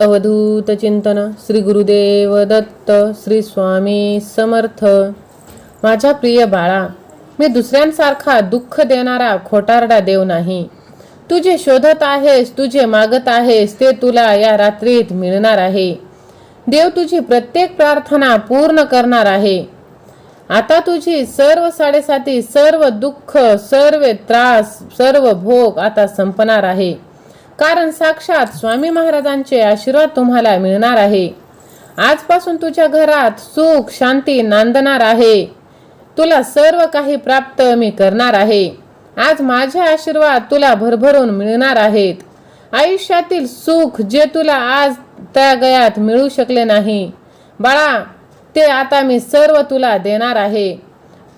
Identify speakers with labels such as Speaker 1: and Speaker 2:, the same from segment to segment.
Speaker 1: अवधूत चिंतन श्री गुरुदेव दत्त श्री स्वामी समर्थ. माझ्या प्रिय बाळा मी दुसऱ्यांसारखा दुःख देणारा खोटारडा देव नाही. तू जे शोधत आहेस तुझे मागत आहेस ते तुला या रात्रीत मिळणार आहे. देव तुझी प्रत्येक प्रार्थना पूर्ण करणार आहे. आता तुझी सर्व साडेसाती सर्व दुःख सर्व त्रास सर्व भोग आता संपणार आहे. कारण साक्षात स्वामी महाराजांचे आशीर्वाद तुम्हाला मिळणार आहे. आजपासून तुझ्या घरात सुख शांती नांदणार आहे. तुला सर्व काही प्राप्त मी करणार आहे. आज माझे आशीर्वाद तुला भरभरून मिळणार आहेत. आयुष्यातील सुख जे तुला आज त्या गयात मिळू शकले नाही. बाळा ते आता मी सर्व तुला देणार आहे.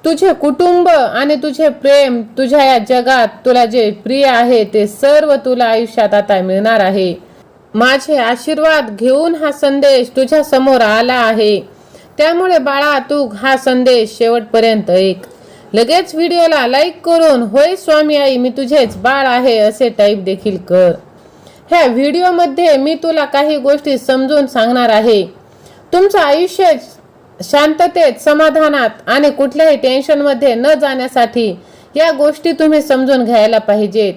Speaker 1: तुझे कुटुंब आणि तुझे प्रेम तुझ्या या जगात तुला जे प्रिय आहे ते सर्व तुला आयुष्यात आता मिळणार आहे. माझे आशीर्वाद घेऊन हा संदेश तुझ्या समोर आला आहे. त्यामुळे बाळा तू हा संदेश शेवटपर्यंत एक लगेच व्हिडिओला लाईक करून होय स्वामी आई मी तुझेच बाळ आहे असे टाईप देखील कर. ह्या व्हिडिओमध्ये मी तुला काही गोष्टी समजून सांगणार आहे. तुमचं आयुष्य शांततेत समाधानात आणि कुठल्याही टेन्शनमध्ये न जाण्यासाठी या गोष्टी तुम्ही समजून घ्यायला पाहिजेत.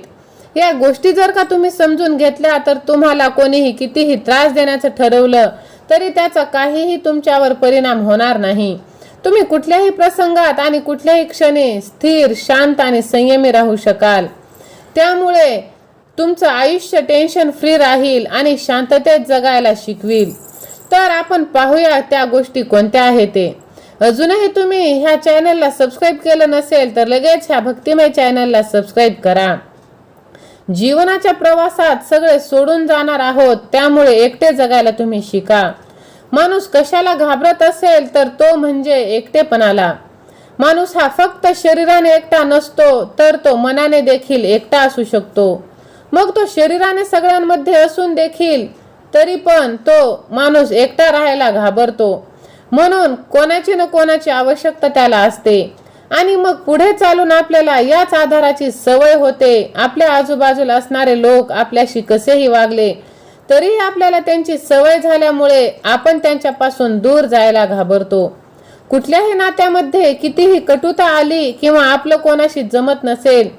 Speaker 1: या गोष्टी जर का तुम्ही समजून घेतल्या तर तुम्हाला कोणीही कितीही त्रास देण्याचं ठरवलं तरी त्याचा काहीही तुमच्यावर परिणाम होणार नाही. तुम्ही कुठल्याही प्रसंगात आणि कुठल्याही क्षणी स्थिर शांत आणि संयमी राहू शकाल. त्यामुळे तुमचं आयुष्य टेन्शन फ्री राहील आणि शांततेत जगायला शिकविल. तर आपण पाहूया त्या गोष्टी कोणत्या आहेत ते. अजूनही तुम्ही ह्या चॅनलला सबस्क्राईब केलं नसेल तर लगेच ह्या भक्तिमय चॅनलला सबस्क्राईब करा. जीवनाच्या प्रवासात सगळे सोडून जाणार आहोत त्यामुळे एकटे जगायला तुम्ही शिका. माणूस कशाला घाबरत असेल तर तो म्हणजे एकटेपणाला. माणूस हा फक्त शरीराने एकटा नसतो तर तो मनाने देखील एकटा असू शकतो. मग तो शरीराने सगळ्यांमध्ये असून देखील तरी पण तो माणूस एकटा राहायला घाबरतो. म्हणून कोणाची न कोणाची आवश्यकता त्याला असते. आणि मग पुढे चालून आपल्याला याच आधाराची सवय होते. आपल्या आजूबाजूला असणारे लोक आपल्याशी कसेही वागले तरीही आपल्याला त्यांची सवय झाल्यामुळे आपण त्यांच्यापासून दूर जायला घाबरतो. कुठल्याही नात्यामध्ये कितीही कटुता आली किंवा आपलं कोणाशी जमत नसेल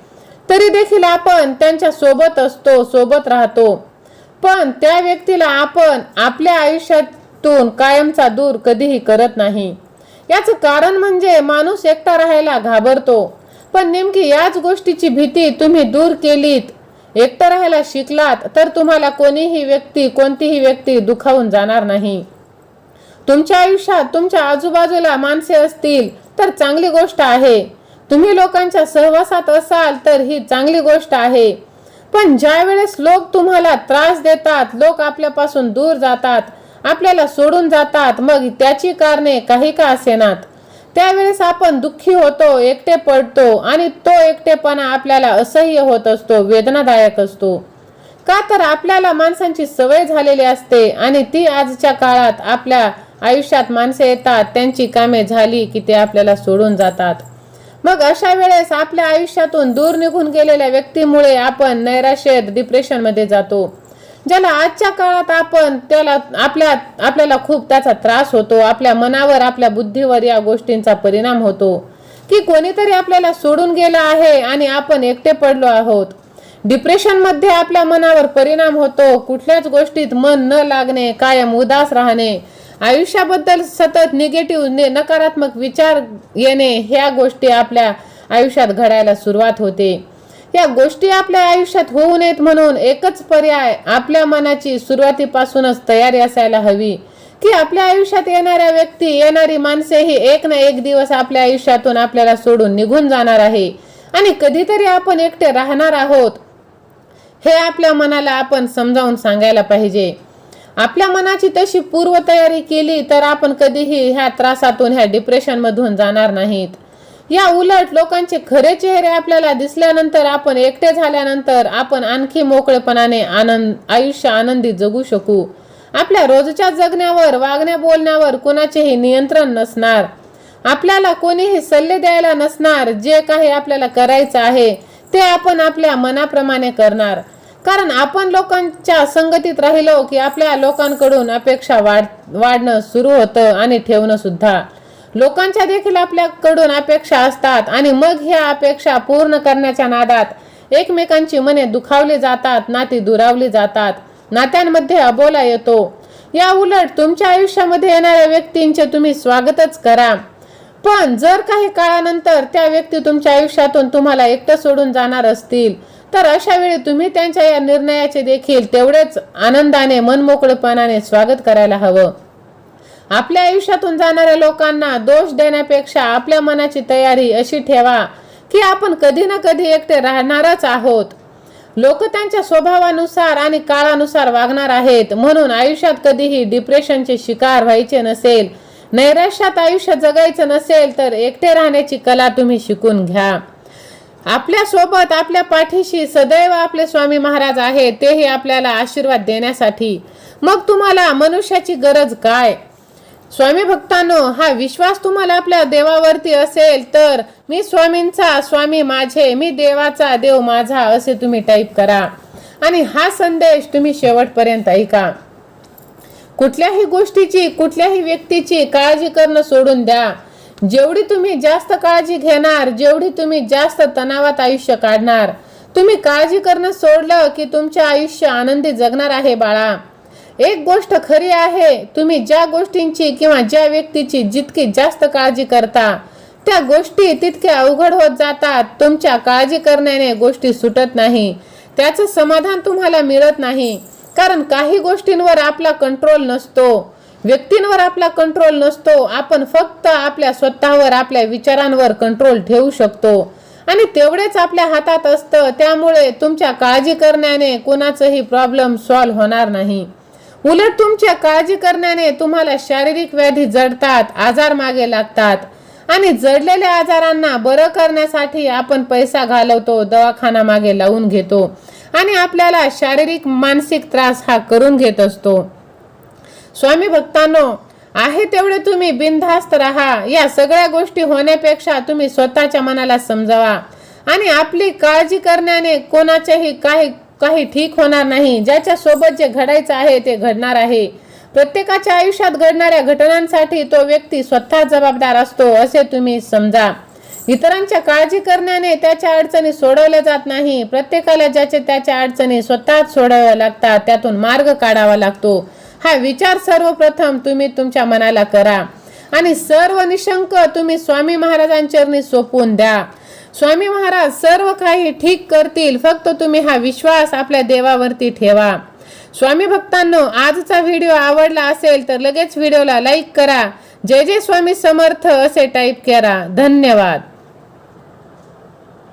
Speaker 1: तरी देखील आपण त्यांच्यासोबत असतो सोबत राहतो. पण त्या व्यक्तीला आपण आपल्या आयुष्यातून कायमचा दूर कधीही करत नाही. याचं कारण म्हणजे माणूस एकटा राहायला घाबरतो. पण नेमकी याच गोष्टीची भीती तुम्ही दूर केलीत. एकटं राहायला शिकलात तर तुम्हाला कोणीही व्यक्ती कोणतीही व्यक्ती दुखावून जाणार नाही. तुमच्या आयुष्यात तुमच्या आजूबाजूला माणसे असतील तर चांगली गोष्ट आहे. तुम्ही लोकांच्या सहवासात असाल तर ही चांगली गोष्ट आहे. पण ज्या वेळेस लोक तुम्हाला त्रास देतात लोक आपल्यापासून दूर जातात आपल्याला सोडून जातात मग त्याची कारणे काही का असेनात? त्यावेळेस आपण दुःखी होतो एकटे पडतो आणि तो एकटेपणा आपल्याला असह्य होत असतो वेदनादायक असतो. का तर आपल्याला माणसांची सवय झालेली असते आणि ती आजच्या काळात आपल्या आयुष्यात माणसे येतात त्यांची कामे झाली की ते आपल्याला सोडून जातात. मग अशा वेळेस आपल्या आयुष्यातून दूर निघून गेलेल्या व्यक्तीमुळे आपण नैराश्येत डिप्रेशनमध्ये जातो. ज्याला आजच्या काळात आपण त्याला आपल्या आपल्याला खूप त्याचा त्रास होतो. आपल्या मनावर आपल्या बुद्धीवर या गोष्टींचा परिणाम होतो. की कोणीतरी आपल्याला सोडून गेला आहे आणि आपण एकटे पडलो आहोत. डिप्रेशनमध्ये आपल्या मनावर परिणाम होतो. कुठल्याच गोष्टीत मन न लागणे कायम उदास राहणे आयुष्याबद्दल सतत निगेटिव्ह नकारात्मक विचार येणे ह्या गोष्टी आपल्या आयुष्यात घडायला सुरुवात होते. या गोष्टी आपल्या आयुष्यात होऊ नयेत म्हणून एकच पर्याय आपल्या मनाची सुरुवातीपासूनच तयारी असायला हवी. की आपल्या आयुष्यात येणाऱ्या व्यक्ती येणारी माणसे ही एक ना एक दिवस आपल्या आयुष्यातून आपल्याला सोडून निघून जाणार आहे. आणि कधीतरी आपण एकटे राहणार आहोत हे आपल्या मनाला आपण समजावून सांगायला पाहिजे. आपल्या मनाची तशी पूर्वतयारी केली तर आपण कधीही ह्या त्रासातून ह्या डिप्रेशन मधून जाणार नाहीत. या उलट लोकांचे खरे चेहरे आपल्याला दिसल्यानंतर आपण एकटे झाल्यानंतर आपण आणखी मोकळेपणाने आनंद आयुष्य आनंदी जगू शकू. आपल्या रोजच्या जगण्यावर वागण्या बोलण्यावर कुणाचेही नियंत्रण नसणार. आपल्याला कोणीही सल्ले द्यायला नसणार. जे काही आपल्याला करायचं आहे ते आपण आपल्या मनाप्रमाणे करणार. कारण आपण लोकांच्या संगतीत राहिलो की आपल्या लोकांकडून अपेक्षा वाढ वाढणं सुरू होतं आणि ठेवणं सुद्धा. लोकांच्या देखील आपल्याकडून अपेक्षा असतात आणि मग ह्या अपेक्षा पूर्ण करण्याच्या नादात एकमेकांची मने दुखावली जातात नाती दुरावली जातात नात्यांमध्ये अबोला येतो. या उलट तुमच्या आयुष्यामध्ये येणाऱ्या व्यक्तींचे तुम्ही स्वागतच करा. पण जर काही काळानंतर त्या व्यक्ती तुमच्या आयुष्यातून तुम्हाला एकटं सोडून जाणार असतील तर अशा वेळी तुम्ही त्यांच्या या निर्णयाचे देखील तेवढेच आनंदाने मनमोकळेपणाने स्वागत करायला हवं. आपल्या आयुष्यातून जाणाऱ्या लोकांना दोष देण्यापेक्षा आपल्या मनाची तयारी अशी ठेवा की आपण कधी ना कधी एकटे राहणारच आहोत. लोक त्यांच्या स्वभावानुसार आणि काळानुसार वागणार आहेत. म्हणून आयुष्यात कधीही डिप्रेशनचे शिकार व्हायचे नसेल नैराश्यात आयुष्य जगायचं नसेल तर एकटे राहण्याची कला तुम्ही शिकून घ्या. आपल्यासोबत आपल्या पाठीशी सदैव आपले स्वामी महाराज आहेत तेही आपल्याला आशीर्वाद देण्यासाठी. मग तुम्हाला मनुष्याची गरज काय? स्वामी भक्तांनो हा विश्वास तुम्हाला आपल्या देवावरती असेल तर मी स्वामींचा स्वामी माझे मी देवाचा देव माझा असे तुम्ही टाईप करा. आणि हा संदेश तुम्ही शेवटपर्यंत ऐका. कुठल्याही गोष्टीची कुठल्याही व्यक्तीची काळजी करणं सोडून द्या. जेवढी तुम्ही जास्त काळजी घेणार जेवढी तुम्ही जास्त तणावात आयुष्य काढणार तुम्ही काळजी करणं सोडलं की तुमचे आयुष्य आनंदी जगणार आहे बाळा. एक गोष्ट खरी आहे तुम्ही ज्या गोष्टींची किंवा ज्या व्यक्तीची जितकी जास्त काळजी करता त्या गोष्टी तितक्या अवघड होत जातात. तुमच्या काळजी करण्याने गोष्टी सुटत नाही. त्याचं समाधान तुम्हाला मिळत नाही. कारण काही गोष्टींवर आपला कंट्रोल नसतो. व्यक्तींवर आपला कंट्रोल नसतो. आपण फक्त आपल्या स्वतःवर आपल्या विचारांवर कंट्रोल ठेवू शकतो. आणि तेवढेच आपल्या हातात असतं. त्यामुळे तुमच्या काळजी करण्याने कोणाचंही प्रॉब्लेम सॉल्व्ह होणार नाही. उलट तुमच्या काळजी करण्याने तुम्हाला शारीरिक व्याधी जडतात आजार मागे लागतात. आणि जडलेल्या आजारांना बरं करण्यासाठी आपण पैसा घालवतो दवाखाना मागे लावून घेतो. आणि आपल्याला शारीरिक मानसिक त्रास हा करून घेत असतो. स्वामी भक्तांनो आहे तेवढे तुम्ही बिनधास्त राहा. या सगळ्या गोष्टी होण्यापेक्षा तुम्ही स्वतःच्या मनाला समजावा. आणि आपली काळजी करण्याने कोणाच्याही काही काही ठीक होणार नाही. ज्याच्या सोबत जे घडायचं आहे ते घडणार आहे. प्रत्येकाच्या आयुष्यात घडणाऱ्या घटनांसाठी तो व्यक्ती स्वतः जबाबदार असतो असे तुम्ही समजा. इतरांच्या काळजी करण्याने त्याच्या अडचणी सोडवल्या जात नाही. प्रत्येकाला ज्याचे त्याच्या अडचणी स्वतःच सोडवाव्या लागतात त्यातून मार्ग काढावा लागतो. हा विचार सर्वप्रथम तुम्ही तुमच्या मनाला करा. आणि सर्व निशंक तुम्ही स्वामी महाराजांचरणी सोपवून द्या. स्वामी महाराज सर्व काही ठीक करतील फक्त तुम्ही हा विश्वास आपल्या देवावरती ठेवा. स्वामी भक्तांनो आजचा व्हिडिओ आवडला असेल तर लगेच व्हिडिओला लाईक करा. जय जय स्वामी समर्थ असे टाईप करा. धन्यवाद.